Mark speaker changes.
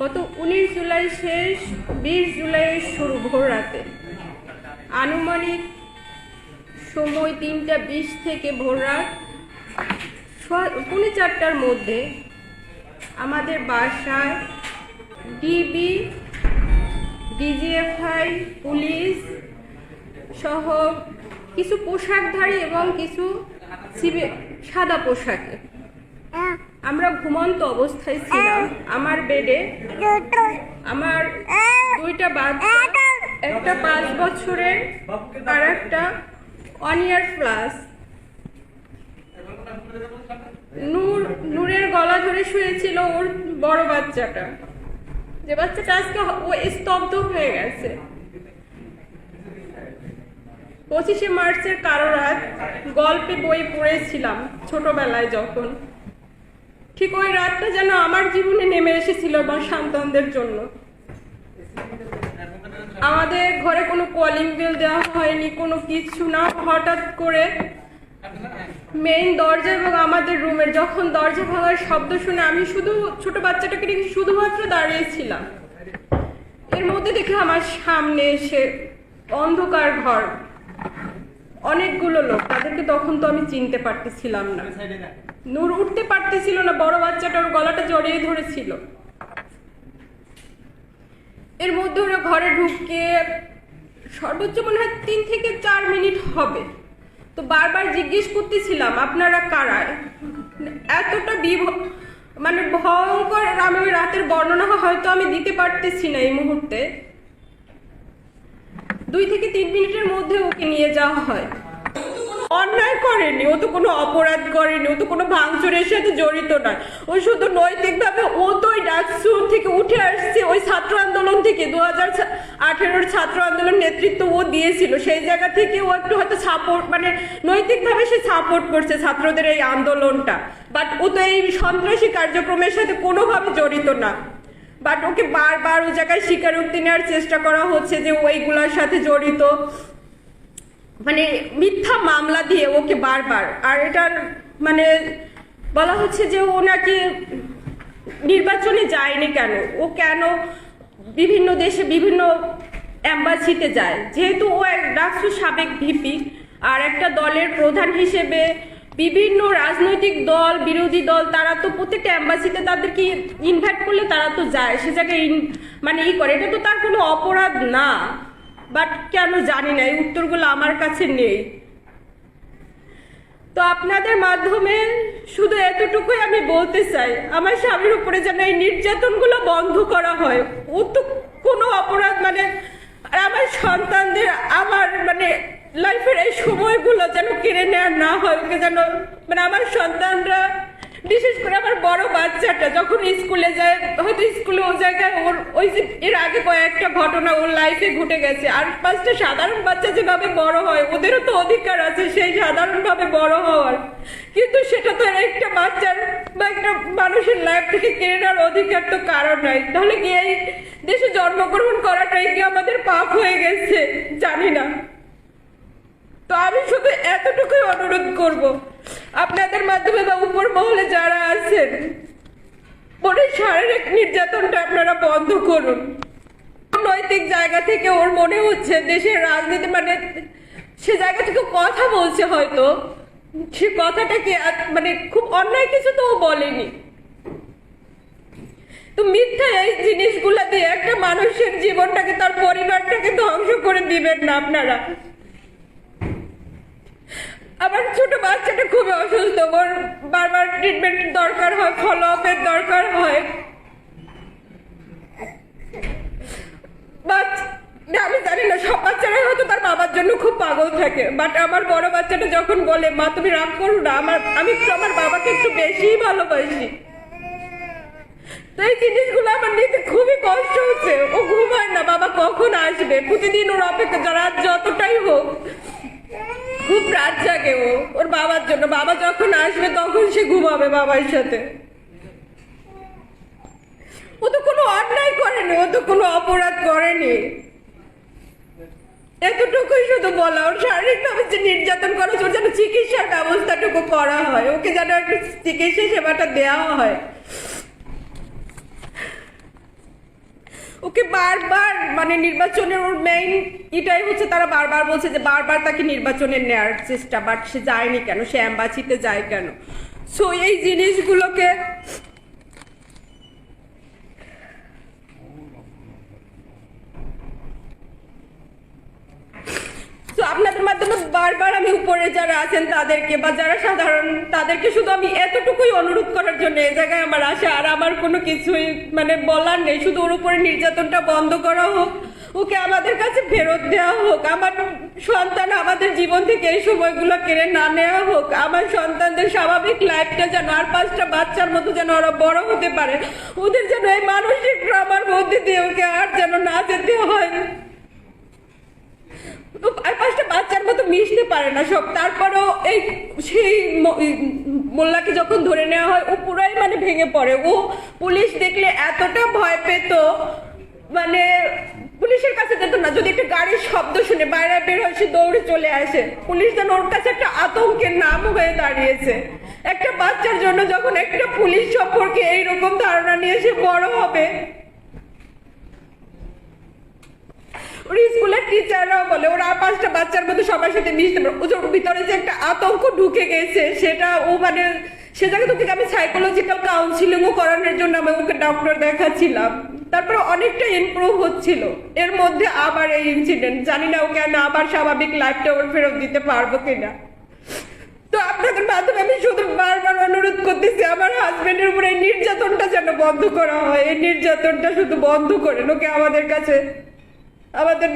Speaker 1: গত উনিশ জুলাই শেষ, বিশ জুলাইয়ের শুরু ভোর রাতে। আনুমানিক সময় তিনটা বিশ থেকে ভোর রাত পৌনে চারটার মধ্যে আমাদের বাসায় ডিবি, ডিজিএফআই, পুলিশ সহ কিছু পোশাকধারী এবং কিছু সাদা পোশাকে। আমরা ঘুমন্ত অবস্থায় ছিলাম। আমার বেডে আমার দুইটা বাচ্চা, একটা পাঁচ বছরের আর একটা ওয়ান ইয়ার প্লাস নূর, নূরের গলা ধরে শুয়েছিল ওর বড় বাচ্চাটা। যে বাচ্চাটা আজকে ও স্তব্ধ হয়ে গেছে। পঁচিশে মার্চের কারও রাত গল্পে বই পড়েছিলাম ছোটবেলায় যখন। ঠিক ওই রাতটা যেন আমার জীবনে নেমে এসেছিল আমার সন্তানদের জন্য। আমাদের ঘরে কোনো কলিং বেল দেওয়া হয়নি, কোনো কিছু না। হঠাৎ করে মেইন দরজা এবং আমাদের রুমের যখন দরজা ভাঙার শব্দ শুনে আমি শুধু ছোট বাচ্চাটাকে রেখে শুধুমাত্র দাঁড়িয়েছিলাম এর মধ্যে দেখে আমার সামনে এসে অন্ধকার ঘর। অনেকগুলো লোক, তাদেরকে তখন তো আমি চিনতে পারতেছিলাম না। নূর উঠতে পারতেছিল না, বড় বাচ্চাটা ওর গলাটা জড়িয়ে ধরেছিল। এর মধ্যে ওরা ঘরে ঢুকে সর্বোচ্চ মনে হয় তিন থেকে চার মিনিট হবে। তো বারবার জিজ্ঞেস করতেছিলাম, আপনারা কারা? এতটা বিভ মানে ভয়ঙ্কর আমি ওই রাতের বর্ণনা হয়তো আমি দিতে পারতেছি না এই মুহূর্তে। দুই থেকে তিন মিনিটের মধ্যে ওকে নিয়ে যাওয়া হয়। অন্যায় করেনি, ও তো কোনো অপরাধ করেনি, ও তো কোনো ভাঙচুরের সাথে জড়িত নয়। ও শুধু নৈতিকভাবে ও তো ওই ডাকসু থেকে উঠে আসছে, ওই ছাত্র আন্দোলন থেকে দু হাজার আঠেরোর ছাত্র আন্দোলন নেতৃত্ব ও দিয়েছিল। সেই জায়গা থেকে ও একটু হয়তো সাপোর্ট মানে নৈতিকভাবে সে সাপোর্ট করছে ছাত্রদের এই আন্দোলনটা। বাট ও তো এই সন্ত্রাসী কার্যক্রমের সাথে কোনোভাবে জড়িত না। বাট ওকে বারবার ও জায়গায় স্বীকারোক্তি নেওয়ার চেষ্টা করা হচ্ছে যে ওইগুলোর সাথে জড়িত। মানে মিথ্যা মামলা দিয়ে ওকে বারবার। আর এটার মানে বলা হচ্ছে যে ও নাকি নির্বাচনে যায়নি কেন? ও কেন বিভিন্ন দেশে বিভিন্ন অ্যাম্বাসিতে যায়? যেহেতু ও এক রাষ্ট্র সাবেক ভিপি, আর একটা দলের প্রধান হিসেবে বিভিন্ন রাজনৈতিক দল, বিরোধী দল, তারা তো প্রত্যেকটা অ্যাম্বাসিতে তাদেরকে ইনভাইট করলে তারা তো যায়, সে জায়গায় মানে ই করে। এটা তো তার কোনো অপরাধ না। বাট কেন জানি না, এই উত্তরগুলো আমার কাছে নেই। তো আপনাদের মাধ্যমে শুধু এতটুকুই আমি বলতে চাই, আমার স্বামীর উপরে যেন এই নির্যাতনগুলো বন্ধ করা হয়। ও তো কোনো অপরাধ মানে আর আমার সন্তানদের, আমার মানে লাইফের এই সময়গুলো যেন কেড়ে নেওয়া না হয় ওকে যেন মানে আমার সন্তানরা বিশেষ করে আমার বড় বাচ্চাটা, যখন স্কুলে যায়, হয়তো স্কুলে ও জায়গায় ওর, ওই যে এর আগে কয়েকটা ঘটনা ওর লাইফে ঘটে গেছে। আর পাঁচটা সাধারণ বাচ্চা যেভাবে বড় হয়, ওদেরও তো অধিকার আছে সেই সাধারণভাবে বড় হওয়ার। কিন্তু সেটা তো একটা বাচ্চার বা একটা মানুষের লাইফ থেকে কেড়ে নেওয়ার অধিকার তো কারণ নয় তাহলে কি এই দেশে জন্মগ্রহণ করাটাই কি আমাদের পাপ হয়ে গেছে? জানি না। তো আমি শুধু এতটুকুই অনুরোধ করব। আপনাদের মাধ্যমে বা উপর মহলে যারা আছেন ওর শারীরিক নির্যাতনটা আপনারা বন্ধ করুন। নৈতিক জায়গা থেকে ওর মনে হচ্ছে দেশের রাজনীতি মানে সে জায়গা থেকে কথা বলছে হয়তো। সে কথাটাকে মানে খুব অন্যায় কিছু তো বলেনি। তো মিথ্যা এই জিনিসগুলা দিয়ে একটা মানুষের জীবনটাকে, তার পরিবারটাকে ধ্বংস করে দিবেন না আপনারা। আমার ছোট বাচ্চাটা খুবই অসুস্থ, ওর বারবার ট্রিটমেন্ট দরকার হয় ফলো আপের দরকার হয়। আমি জানি না, সব বাচ্চারাই হয়তো তার বাবার জন্য খুব পাগল থাকে বাট আমার বড় বাচ্চাটা যখন বলে, মা, তুমি রাগ করো না, আমার, আমি আমার বাবাকে একটু বেশিই ভালোবাসি। তো এই জিনিসগুলো আমার নিতে খুবই কষ্ট হচ্ছে, ও ঘুমায় না, বাবা কখন আসবে? প্রতিদিন ওর অপেক্ষা রাত রাত জাগে ও, ওর বাবার জন্য। বাবা যখন আসবে, তখন সে ঘুমাবে বাবার সাথে। ও তো কোনো অন্যায় করেনি, ও তো কোনো অপরাধ করেনি। এতটুকুই শুধু বলা, ওর শারীরিকভাবে যে নির্যাতন করা ওর যেন চিকিৎসার ব্যবস্থাটুকু করা হয়, ওকে যেন একটু চিকিৎসা সেবাটা দেওয়া হয়। ওকে বারবার মানে নির্বাচনের ওর মেইন এটাই হচ্ছে তারা বারবার বলছে যে বারবার তাকে নির্বাচনে নেওয়ার চেষ্টা বাট সে যায়নি কেন? সে অ্যাম্বাসিতে যায় কেন? সো এই জিনিসগুলোকে তো আপনাদের মাধ্যমে বারবার আমি উপরে যারা আছেন তাদেরকে বা যারা সাধারণ, তাদেরকে শুধু আমি এতটুকুই অনুরোধ করার জন্য এই জায়গায় আমার আসা আর আমার কোনো কিছুই মানে বলার নেই। শুধু ওর উপরে নির্যাতনটা বন্ধ করা হোক, ওকে আমাদের কাছে ফেরত দেওয়া হোক, আমার সন্তান আমাদের জীবন থেকে এই সময়গুলো কেড়ে না নেওয়া হোক, আমার সন্তানদের স্বাভাবিক লাইফটা যেন আর পাঁচটা বাচ্চার মতো যেন ওরা বড় হতে পারে, ওদের যেন এই মানসিক ট্রমার মধ্যে দিয়ে ওকে আর যেন না যেতে হয় ও আর পাঁচটা বাচ্চার মতো মিশতে পারে না সব। তারপরেও এই সেই মোল্লাকে যখন ধরে নেওয়া হয়, ও পুরাই মানে ভেঙে পড়ে। ও পুলিশ দেখলে এতটা ভয় পেত মানে পুলিশের কাছে যেত না। যদি একটা গাড়ির শব্দ শুনে বাইরে বের হয়, সে দৌড়ে চলে আসে। পুলিশ যেন ওর কাছে একটা আতঙ্কের নাম হয়ে দাঁড়িয়েছে। একটা বাচ্চার জন্য যখন একটা পুলিশ সম্পর্কে এইরকম ধারণা নিয়ে সে বড় হবে ওর স্কুলের টিচাররাও বলে, ওরা পাঁচটা বাচ্চার মধ্যে সবার সাথে মিশতে পারে। ওর ভিতরে যে একটা আতঙ্ক ঢুকে গেছে, সেটা ও মানে সে জায়গা থেকে আমি সাইকোলজিক্যাল কাউন্সিলিংও করানোর জন্য আমি ওকে ডক্টর দেখাচ্ছিলাম। তারপরে অনেকটা ইমপ্রুভ হচ্ছিল। এর মধ্যে আবার এই ইনসিডেন্ট জানি না ওকে আমি আবার স্বাভাবিক লাইফটা ওর ফেরত দিতে পারব কিনা। তো আপনাদের মাধ্যমে আমি শুধু বারবার অনুরোধ করতেছি, আমার হাজবেন্ডের উপরে এই নির্যাতনটা যেন বন্ধ করা হয়। এই নির্যাতনটা শুধু বন্ধ করেন। ওকে আমাদের কাছে, আমাদের